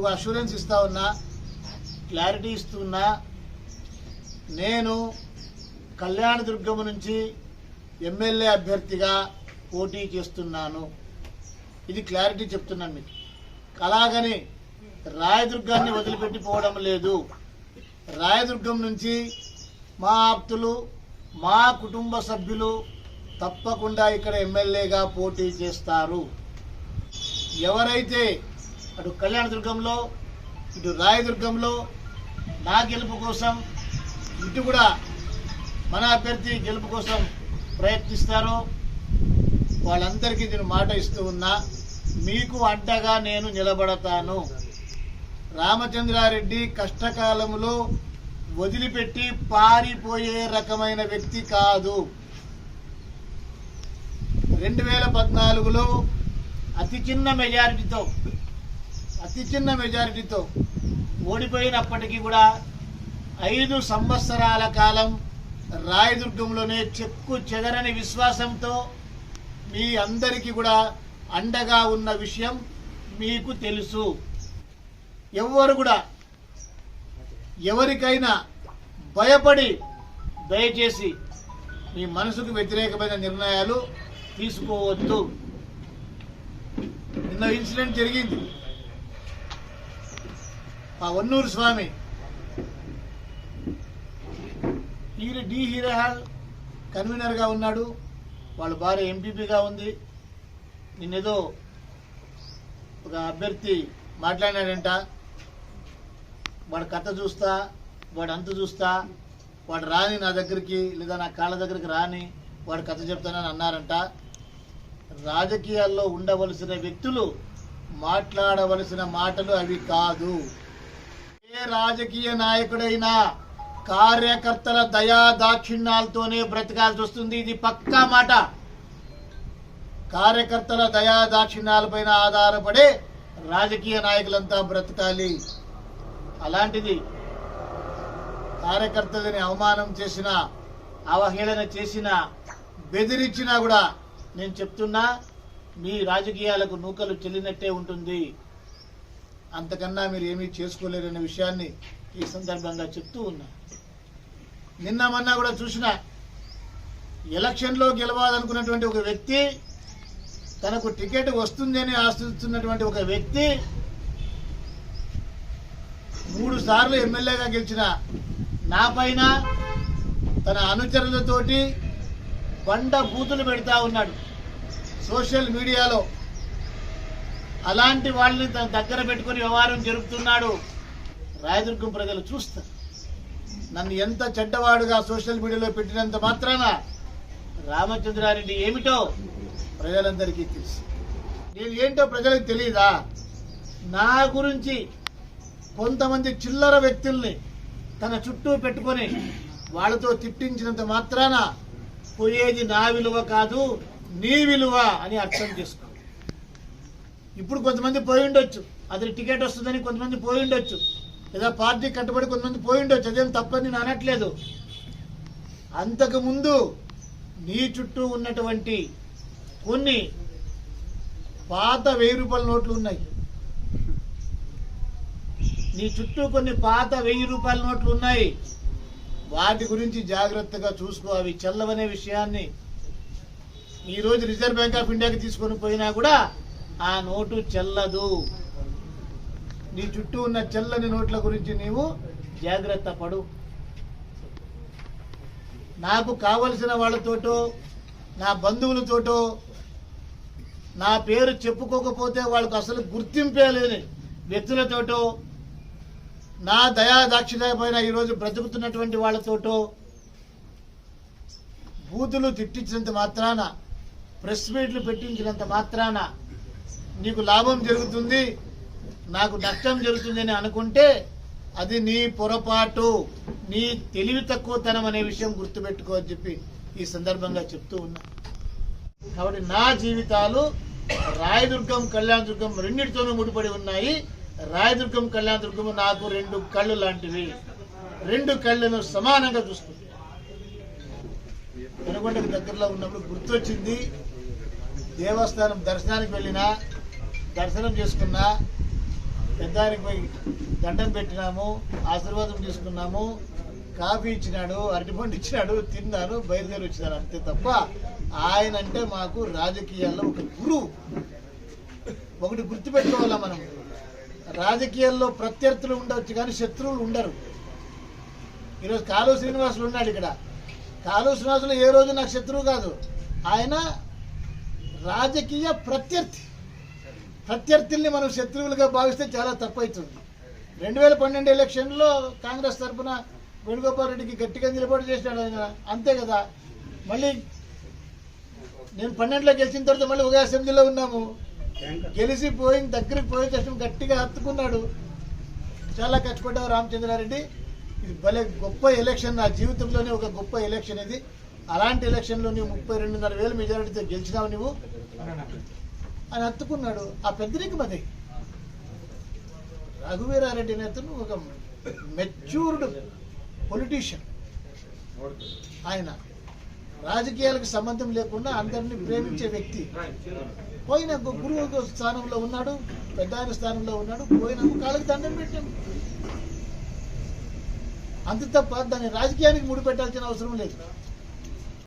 నువ్వు అష్యూరెన్స్ ఇస్తా ఉన్నా క్లారిటీ ఇస్తున్నా నేను కళ్యాణదుర్గం నుంచి ఎమ్మెల్యే అభ్యర్థిగా పోటీ చేస్తున్నాను. ఇది క్లారిటీ చెప్తున్నాను మీకు. అలాగని రాయదుర్గాన్ని వదిలిపెట్టి పోవడం లేదు. రాయదుర్గం నుంచి మా ఆప్తులు మా కుటుంబ సభ్యులు తప్పకుండా ఇక్కడ ఎమ్మెల్యేగా పోటీ చేస్తారు. ఎవరైతే అటు కళ్యాణదుర్గంలో ఇటు రాయదుర్గంలో నా గెలుపు కోసం ఇటు కూడా మన అభ్యర్థి గెలుపు కోసం ప్రయత్నిస్తారో వాళ్ళందరికీ నేను మాట ఇస్తూ ఉన్నా మీకు అడ్డగా నేను నిలబడతాను. రామచంద్రారెడ్డి కష్టకాలంలో వదిలిపెట్టి పారిపోయే రకమైన వ్యక్తి కాదు. రెండు వేల పద్నాలుగులో అతి చిన్న మెజారిటీతో అతి చిన్న మెజారిటీతో ఓడిపోయినప్పటికీ కూడా ఐదు సంవత్సరాల కాలం రాయదుర్గంలోనే చెక్కు చెదరని విశ్వాసంతో మీ అందరికీ కూడా అండగా ఉన్న విషయం మీకు తెలుసు. ఎవ్వరు కూడా ఎవరికైనా భయపడి దయచేసి మీ మనసుకు వ్యతిరేకమైన నిర్ణయాలు తీసుకోవద్దు. నిన్న ఇన్సిడెంట్ జరిగింది. ఆ Vannuru Swamy. Hero D hero hall కన్వీనర్గా ఉన్నాడు. వాళ్ళ భార్య ఎంపీపీగా ఉంది. నిన్నేదో ఒక అభ్యర్థి మాట్లాడినాడంట. వాడు కథ చూస్తా వాడు అంత చూస్తా వాడు రాని నా దగ్గరికి లేదా నా కాళ్ళ దగ్గరికి రాని వాడు కథ చెప్తానని అన్నారంట. రాజకీయాల్లో ఉండవలసిన వ్యక్తులు మాట్లాడవలసిన మాటలు అవి కాదు. ఏ రాజకీయ నాయకుడైనా కార్యకర్తల దయా దాక్షిణ్యాలతోనే బ్రతకాల్సి వస్తుంది. ఇది పక్కా మాట. కార్యకర్తల దయా దాక్షిణ్యాలపైన ఆధారపడే రాజకీయ నాయకులంతా బ్రతకాలి. అలాంటిది కార్యకర్తలని అవమానం చేసిన అవహేళన చేసిన బెదిరించినా కూడా నేను చెప్తున్నా మీ రాజకీయాలకు నూకలు చెల్లినట్టే ఉంటుంది. అంతకన్నా మీరు ఏమీ చేసుకోలేరనే విషయాన్ని ఈ సందర్భంగా చెప్తూ ఉన్నా. నిన్న మొన్న కూడా చూసిన ఎలక్షన్లో గెలవాలనుకున్నటువంటి ఒక వ్యక్తి తనకు టికెట్ వస్తుందని ఆశిస్తున్నటువంటి ఒక వ్యక్తి మూడు సార్లు ఎమ్మెల్యేగా గెలిచిన నా పైన తన అనుచరులతోటి బండ బూతులు పెడతా ఉన్నాడు. సోషల్ మీడియాలో అలాంటి వాళ్ళని తన దగ్గర పెట్టుకొని వ్యవహారం జరుపుతున్నాడు రాయదుర్గం ప్రజలు చూస్తారు. నన్ను ఎంత చెడ్డవాడుగా సోషల్ మీడియాలో పెట్టినంత మాత్రాన రామచంద్రారెడ్డి ఏమిటో ప్రజలందరికీ తెలుసు. నేను ఏంటో ప్రజలకు తెలియదా నా గురించి కొంతమంది చిల్లర వ్యక్తుల్ని తన చుట్టూ పెట్టుకొని వాళ్ళతో తిట్టించినంత మాత్రాన పోయేది నా విలువ కాదు నీ విలువ అని అర్థం చేసుకో. ఇప్పుడు కొంతమంది పోయి ఉండొచ్చు. అతని టికెట్ వస్తుందని కొంతమంది పోయి ఉండొచ్చు. లేదా పార్టీ కట్టుబడి కొంతమంది పోయి ఉండొచ్చు. అదేం తప్పని నేను అనట్లేదు. అంతకుముందు నీ చుట్టూ ఉన్నటువంటి కొన్ని పాత వెయ్యి రూపాయల నోట్లు ఉన్నాయి. నీ చుట్టూ కొన్ని పాత వెయ్యి రూపాయల నోట్లు ఉన్నాయి. వాటి గురించి జాగ్రత్తగా చూసుకో. అవి చెల్లవనే విషయాన్ని. ఈరోజు రిజర్వ్ బ్యాంక్ ఆఫ్ ఇండియాకి తీసుకొని పోయినా కూడా ఆ నోటు చెల్లదు. నీ చుట్టూ ఉన్న చెల్లని నోట్ల గురించి నీవు జాగ్రత్త పడు. నాకు కావలసిన వాళ్ళతోటో నా బంధువులతోటో నా పేరు చెప్పుకోకపోతే వాళ్ళకు అసలు గుర్తింపే లేని వ్యక్తులతోటో నా దయా దాక్షిణ్య ఈరోజు బ్రతుకుతున్నటువంటి వాళ్ళతోటో బూతులు తిట్టించినంత మాత్రాన ప్రెస్ మీట్లు పెట్టించినంత మాత్రాన నీకు లాభం జరుగుతుంది నాకు నష్టం జరుగుతుంది అని అనుకుంటే అది నీ పొరపాటు నీ తెలివి తక్కువతనం అనే విషయం గుర్తుపెట్టుకో అని చెప్పి ఈ సందర్భంగా చెప్తూ ఉన్నా. కాబట్టి నా జీవితాలు రాయదుర్గం కళ్యాణదుర్గం రెండింటితోనూ ముడిపడి ఉన్నాయి. రాయదుర్గం కళ్యాణదుర్గం నాకు రెండు కళ్ళు లాంటివి. రెండు కళ్ళను సమానంగా చూస్తుంది వెనుకొండకు దగ్గరలో ఉన్నప్పుడు గుర్తొచ్చింది దేవస్థానం దర్శనానికి వెళ్ళినా దర్శనం చేసుకున్నా పెద్దానికి పోయి దండం పెట్టినాము ఆశీర్వాదం తీసుకున్నాము కాఫీ ఇచ్చినాడు అరటిపండు ఇచ్చినాడు తిన్నాను బయలుదేరి వచ్చినాను అంతే తప్ప ఆయన అంటే మాకు రాజకీయాల్లో ఒక గురువు ఒకటి గుర్తుపెట్టుకోవాలా మనం? రాజకీయాల్లో ప్రత్యర్థులు ఉండవచ్చు కానీ శత్రువులు ఉండరు. ఈరోజు కాలువ శ్రీనివాసులు ఉన్నాడు ఇక్కడ. కాలువ శ్రీనివాసులు ఏ రోజు నాకు శత్రువు కాదు. ఆయన రాజకీయ ప్రత్యర్థి. ప్రత్యర్థుల్ని మనం శత్రువులుగా భావిస్తే చాలా తప్పవుతుంది రెండు వేల పన్నెండు ఎలక్షన్లో కాంగ్రెస్ తరఫున వేణుగోపాల్ రెడ్డికి గట్టిగా నిలబడి చేసినాడు ఆయన. అంతే కదా. మళ్ళీ నేను పన్నెండులో గెలిచిన తర్వాత మళ్ళీ ఒక అసెంబ్లీలో ఉన్నాము. గెలిచి పోయిన దగ్గరికి పోయిన తక్షణం గట్టిగా హత్తుకున్నాడు చాలా కష్టపడ్డావు రామచంద్రారెడ్డి. ఇది భలే గొప్ప ఎలక్షన్ నా జీవితంలోనే ఒక గొప్ప ఎలక్షన్ ఇది. అలాంటి ఎలక్షన్లో నువ్వు ముప్పై రెండున్నర వేల మెజారిటీతో గెలిచినావు నువ్వు. అని హత్తుకున్నాడు ఆ పెద్దరికి మది. రఘువీరారెడ్డి నేతను ఒక మెచ్యూర్డ్ పొలిటీషియన్. ఆయన రాజకీయాలకు సంబంధం లేకుండా అందరినీ ప్రేమించే వ్యక్తి. పోయిన గు- గురువు స్థానంలో ఉన్నాడు పెద్ద ఆయన స్థానంలో ఉన్నాడు పోయిన కాళ్ళకి దండం పెట్టాము అంత తప్ప దాన్ని రాజకీయానికి ముడిపెట్టాల్సిన అవసరం లేదు.